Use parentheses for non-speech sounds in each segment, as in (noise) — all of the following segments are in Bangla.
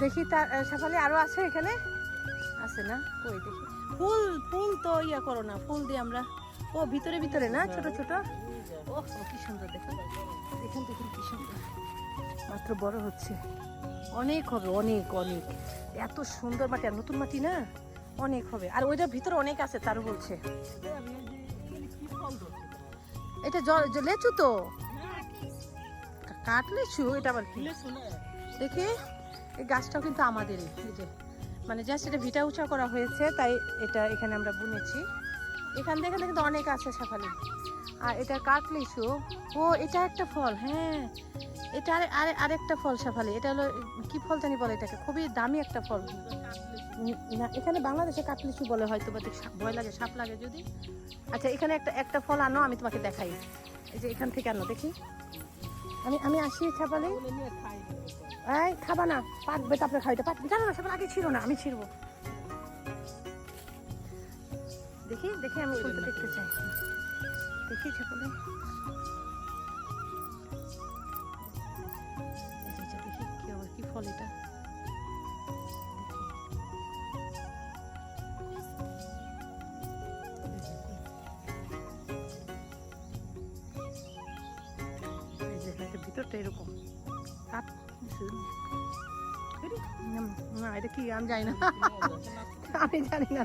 দেখি তার শেফালি আরও আছে এখানে? আছে না? কই দেখি। ফুল ফুল তো ইয়া করো না ফুল দিয়ে আমরা ও ভিতরে ভিতরে না? ছোট ছোট? ও কি সুন্দর দেখুন দেখুন দেখুন কি সুন্দর। মাত্র বড় হচ্ছে। অনেক হবে অনেক অনেক। এত সুন্দর মাটি আর নতুন মাটি না? অনেক হবে। আর ওইটার ভিতরে অনেক আছে তারও বলছে। এটা জল লেচু তো? কা- লেচু? এটা আবার কি? দেখি। এই গাছটাও কিন্তু আমাদেরই, এই যে মানে জাস্ট এটা ভিটা উঁচা করা হয়েছে, তাই এটা এখানে আমরা বুনেছি। এখান থেকে এখানে কিন্তু অনেক আছে সাফালি আর এটা কাঠ লিচু। ও, এটা একটা ফল হ্যাঁ। এটা আরে আরে, আরেকটা ফল সাফালি এটা হলো, কি ফল জানি বলে এটাকে, খুবই দামি একটা ফল। না, এখানে বাংলাদেশে কাটলিচু বলে হয়তো বা ভয় লাগে, সাপ লাগে যদি। আচ্ছা এখানে একটা একটা ফল আনো, আমি তোমাকে দেখাই। এই যে এখান থেকে আনো, দেখি। আমি আমি আসি ছাপালে। এই খাবা না পাকবে তারপরে খাইতে পাকবে জানো না ছাপাল আগে ছিল না আমি ছিড়বো। দেখি দেখি আমি ফুলটা দেখতে চাই। দেখি ছাপালে। দেখি কি আবার কি ফল এটা? ভিতরটা এরকম। না এটা কি আমি জানি না। (laughs) আমি জানি না।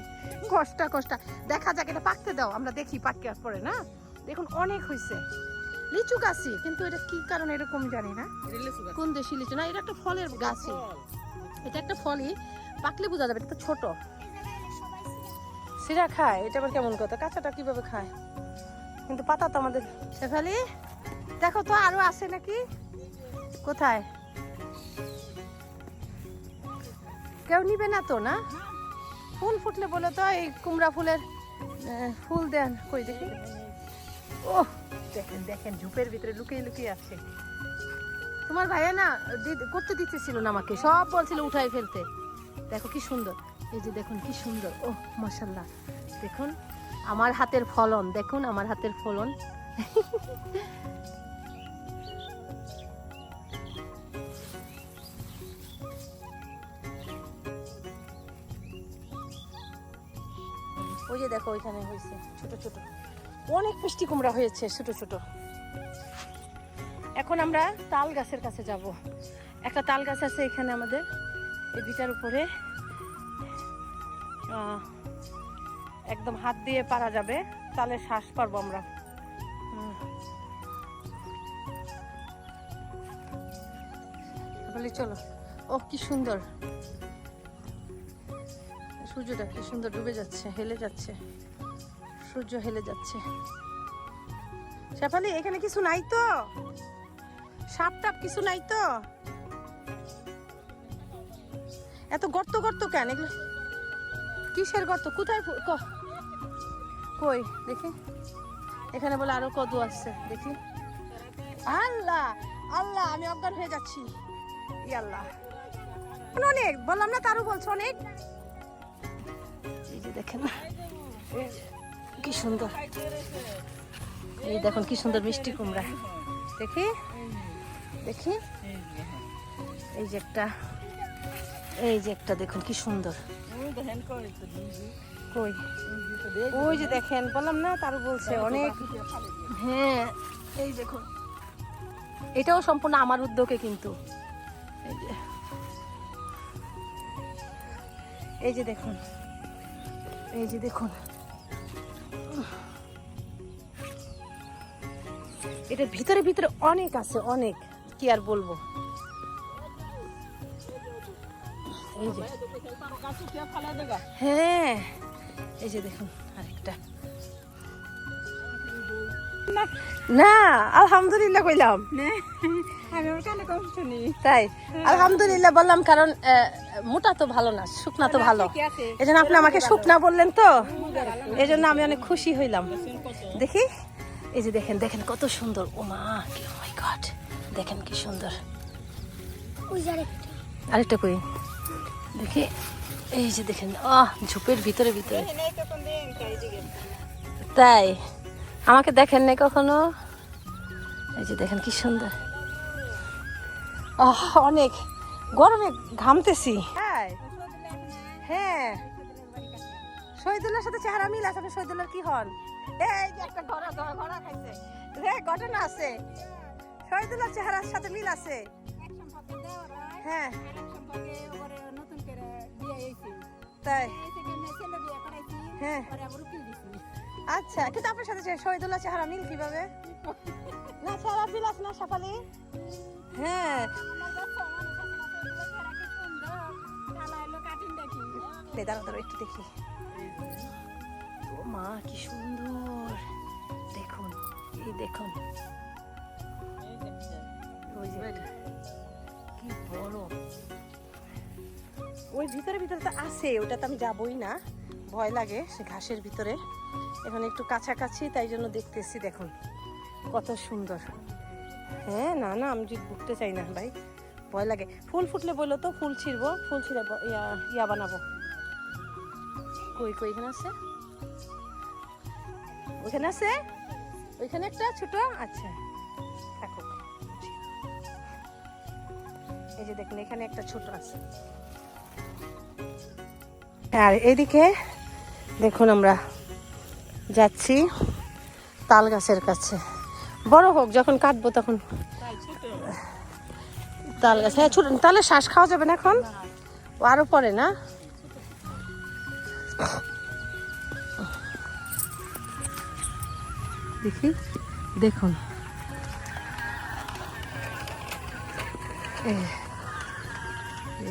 কষ্টা কষ্টা। দেখা যাক এটা পাকতে দাও। আমরা দেখি পাকতে পরে না? দেখুন অনেক হয়েছে। লিচু গাছই কিন্তু এটা কি কারণে এরকম জানি না। কোন দেশি লিচু? না এটা একটা ফলের গাছই। এটা একটা ফলই। পাকলে বোঝা যাবে এটা তো ছোট। সিরা খায়। এটা আবার কেমন কথা? কাঁচাটা কীভাবে খায়? কিন্তু পাতা তো আমাদের। শেফালি? দেখো তো আরও আছে নাকি? কোথায়? কেউ নিবে না তো, না? ফুল ফুটলে বলে তো, এই কুমড়া ফুলের ফুল দেন, কই দেখি। ও দেখেন দেখেন, ঝুপের ভিতরে লুকিয়ে লুকিয়ে আছে। তোমার ভাইয়া না করতে দিতেছিল না আমাকে, সব বলছিল উঠাই ফেলতে। দেখো কি সুন্দর, এই যে দেখুন কি সুন্দর ও মাশাল্লাহ। দেখুন, আমার হাতের ফলন, দেখুন, আমার হাতের ফলন। (laughs) ওই যে দেখো ওইখানে হয়েছে, ছোট ছোট। অনেক মিষ্টি কুমড়া হয়েছে, ছোট ছোট। এখন আমরা তাল গাছের কাছে যাব। একটা তাল গাছ আছে এখানে আমাদের, এই ভিটার উপরে। একদম হাত দিয়ে পারা যাবে, তালে শ্বাস পারব আমরা। বলি চলো। ও কি সুন্দর। সূর্যটা কি সুন্দর ডুবে যাচ্ছে, হেলে যাচ্ছে। সূর্য হেলে যাচ্ছে। শেফালি, এখানে কিছু নাই তো? সাপ টাপ কিছু নাই তো? এত গর্ত গর্ত কেন? এগুলো কিসের গর্ত? কোথায় কই? দেখি। এখানে বলে আরও কদু আসছে দেখি। আল্লাহ আল্লাহ, আমি অজ্ঞান হয়ে যাচ্ছি। আল্লাহ অনেক, বললাম না তারও বলছো অনেক। দেখেন। কি সুন্দর। এই দেখুন, কি সুন্দর মিষ্টি কুমড়া। দেখি দেখি। এই যে একটা, এই যে একটা দেখুন, কি সুন্দর। কই? ওই যে দেখেন, বললাম না, তারও বলছে অনেক। হ্যাঁ এই দেখুন। এটাও সম্পূর্ণ আমার উদ্যোগে কিন্তু। এই যে। দেখুন। এই যে দেখুন। এটা ভিতরে ভিতরে অনেক আছে, অনেক। কি আর বলব? হ্যাঁ এই যে দেখুন আরেকটা। না? আলহামদুলিল্লাহ কইলাম। তাই আলহামদুলিল্লাহ বললাম কারণ মোটা তো ভালো না শুকনা তো ভালো। এই জন্য আপনি আমাকে শুকনা বললেন তো? এই জন্য আমি অনেক খুশি হইলাম। দেখি এই যে দেখেন দেখেন কত সুন্দর। ও মা কি মাই গড দেখেন কি সুন্দর। আরেকটা। কই? দেখি এই যে দেখেন আহ ঝোপের ভিতরে ভিতরে। তাই। আমাকে দেখেন নাই কখনো? এই যে দেখেন কি সুন্দর। আহ অনেক। গরমে ঘামতেছি। হ্যাঁ। হ্যাঁ। শহীদুল্লাহর সাথে চেহারা মিল আছে আপনি শহীদুল্লাহর কি হন? এই যে একটা ঘোড়া ঘোড়া ঘোড়া খাইছে। রে ঘটনা আছে। শহীদুল্লাহর চেহারার সাথে মিল আছে। হ্যাঁ। তাই। হ্যাঁ। আচ্ছা কিন্তু আপনার সাথে শহীদুল্লাহ চেহারা মিল কীভাবে? না চেহারা মিল আছে না সাফালি? হ্যাঁ। একটু দেখি। ও মা কি সুন্দর। দেখুন এই দেখুন। কি বড়। ওই ভিতরে ভিতরে তো আছে ওটা তো আমি যাবই না। ভয় লাগে সে ঘাসের ভিতরে। এখন একটু কাছাকাছি, তাই জন্য দেখতেছি, দেখুন, কত সুন্দর। হ্যাঁ না না, আমি যদি ঢুকতে চাই না, ভাই, ভয় লাগে। ফুল ফুটলে বলল তো, ফুল ছিঁড়বো, ফুল ছিঁড়ে ইয়া ইয়া বানাবো। কই কই, এখানে আছে? ওইখানে আছে? ওইখানে একটা ছোট? আচ্ছা থাকুক। এই যে দেখুন, এখানে একটা ছোট আছে। আর এদিকে, দেখুন আমরা যাচ্ছি তাল গাছের কাছে। বড় হোক, যখন কাটবো তখন। তাল গাছ হ্যাঁ ছোট তাহলে শ্বাস খাওয়া যাবে না এখন? ও আরও পরে না? দেখি, দেখুন।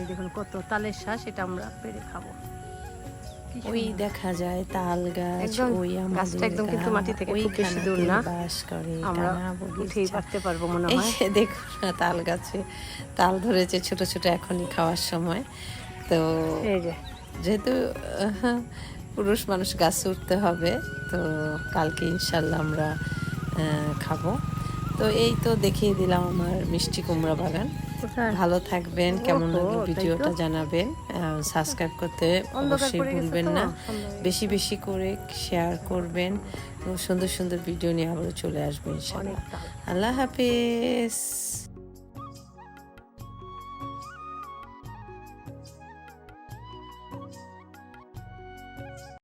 দেখুন কত তালের শ্বাস এটা আমরা পেরে খাব। ওই দেখা যায় তাল গাছ ওই আমাদের গাছটা একদম কিন্তু মাটি থেকে খুব বেশি দূর না। বাস করে আমরা উঠেই পারতে পারব মনে হয়। দেখুন না তাল গাছে তাল ধরেছে ছোট ছোট এখনই খাওয়ার সময়। তো যেহেতু পুরুষ মানুষ গাছে উঠতে হবে তো কালকে ইনশাল্লাহ আমরা আহ, খাব। তো এই তো দেখিয়ে দিলাম আমার মিষ্টি কুমড়া বাগান। ভালো থাকবেন কেমন লাগল ভিডিওটা জানাবেন। সাবস্ক্রাইব করতে অবশ্যই ভুলবেন না। বেশি বেশি করে শেয়ার করবেন এবং সুন্দর সুন্দর ভিডিও নিয়ে আবারও চলে আসবেন ইনশাআল্লাহ। আল্লাহ হাফেজ।